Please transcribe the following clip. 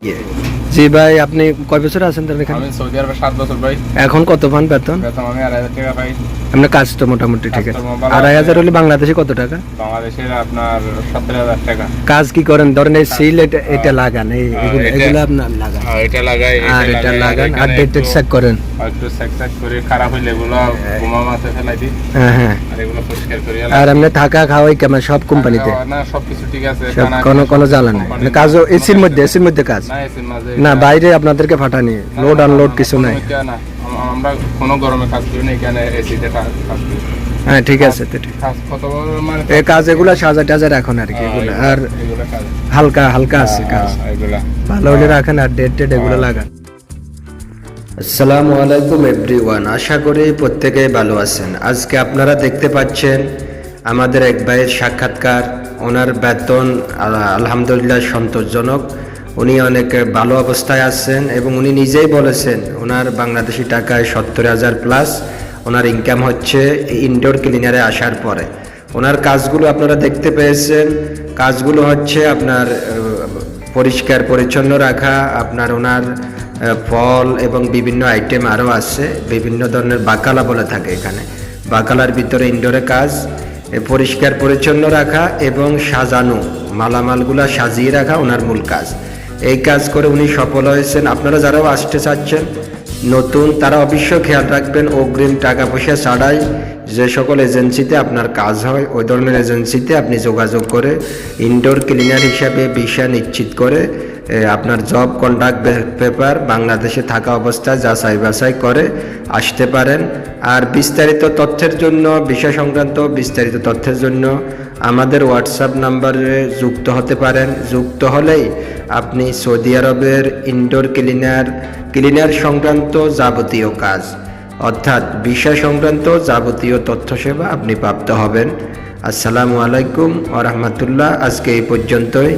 Yeah. জি ভাই আপনি কয় বছর আছেন তাহলে এখানে? আমি সৌদি আরবে সাত বছর ভাই। এখন কত পান বেতন? বেতন আমি টাকা পাই। আপনার কাজ তো মোটামুটি ঠিক আছে। কাজকর্ম ভালো আড়াই আছে। হাজার হলে বাংলাদেশে কত টাকা? বাংলাদেশের আপনার সতেরো হাজার টাকা। কাজ কি করেন? ধরেন এই সিল এটা এটা লাগান এই হ্যাঁ, এগুলো আপনার লাগান। হ্যাঁ, এটা লাগাই আর এটা লাগান আর ডেট চেক করেন। একটু চেক চেক করে খারাপ হইলে এগুলো মাছে ফেলাই দিই। হ্যাঁ হ্যাঁ। আর এগুলো পরিষ্কার করি আর থাকা খাওয়াই কেমন? সব কোম্পানিতে না সবকিছু ঠিক আছে। সব কোনো কোনো সব জ্বালা নেই। কাজও এসির মধ্যে এসির মধ্যে কাজ। না এসির মাঝে না বাইরে আপনাদেরকে ফাটানি লোড আনলোড কিছু নাই। আমরা কোনো গরমে কাজ করি না এখানে এসিতে কাজ করি। হ্যাঁ ঠিক আছে তো ঠিক। মানে এই কাজ এগুলো সাজা টাজা রাখুন আর কি এগুলো। আর হালকা হালকা আছে কাজ। ভালো হলে রাখেন আর ডেট ডেট এগুলো। লাগান। আসসালামু আলাইকুম এভরিওয়ান আশা করি প্রত্যেকে ভালো আছেন। আজকে আপনারা দেখতে পাচ্ছেন আমাদের এক ভাইয়ের সাক্ষাৎকার। ওনার বেতন আলহামদুলিল্লাহ সন্তোষজনক। উনি অনেক ভালো অবস্থায় আছেন এবং উনি নিজেই বলেছেন, ওনার বাংলাদেশি টাকায় সত্তর হাজার প্লাস ওনার ইনকাম হচ্ছে ইনডোর ক্লিনারে আসার পরে। ওনার কাজগুলো আপনারা দেখতে পেয়েছেন। কাজগুলো হচ্ছে আপনার পরিষ্কার পরিচ্ছন্ন রাখা, আপনার ওনার ফল এবং বিভিন্ন আইটেম আরও আছে। বিভিন্ন ধরনের বাকালা বলে থাকে এখানে। বাকালার ভিতরে ইনডোরে কাজ পরিষ্কার পরিচ্ছন্ন রাখা এবং সাজানো, মালামালগুলা সাজিয়ে রাখা ওনার মূল কাজ। এই কাজ করে উনি সফল হয়েছেন। আপনারা যারাও আসতে চাচ্ছেন, নতুন, তারা অবশ্যই খেয়াল রাখবেন, অগ্রিম টাকা পয়সা ছাড়াই যে সকল এজেন্সিতে আপনার কাজ হয়, ওই ধরনের এজেন্সিতে আপনি যোগাযোগ করে ইনডোর ক্লিনার হিসাবে বিষয় নিশ্চিত করে আপনার জব কন্ট্রাক্ট পেপার বাংলাদেশে থাকা অবস্থায় যাচাই বাছাই করে আসতে পারেন। আর বিস্তারিত তথ্যের জন্য, বিষয় সংক্রান্ত বিস্তারিত তথ্যের জন্য আমাদের হোয়াটসঅ্যাপ নাম্বারে যুক্ত হতে পারেন। যুক্ত হলেই আপনি সৌদি আরবের ইনডোর ক্লিনার ক্লিনার সংক্রান্ত যাবতীয় কাজ, অর্থাৎ বিষয় সংক্রান্ত যাবতীয় তথ্য সেবা আপনি প্রাপ্ত হবেন। আসসালামু আলাইকুম ওরহমতুল্লাহ আজকে এই পর্যন্তই।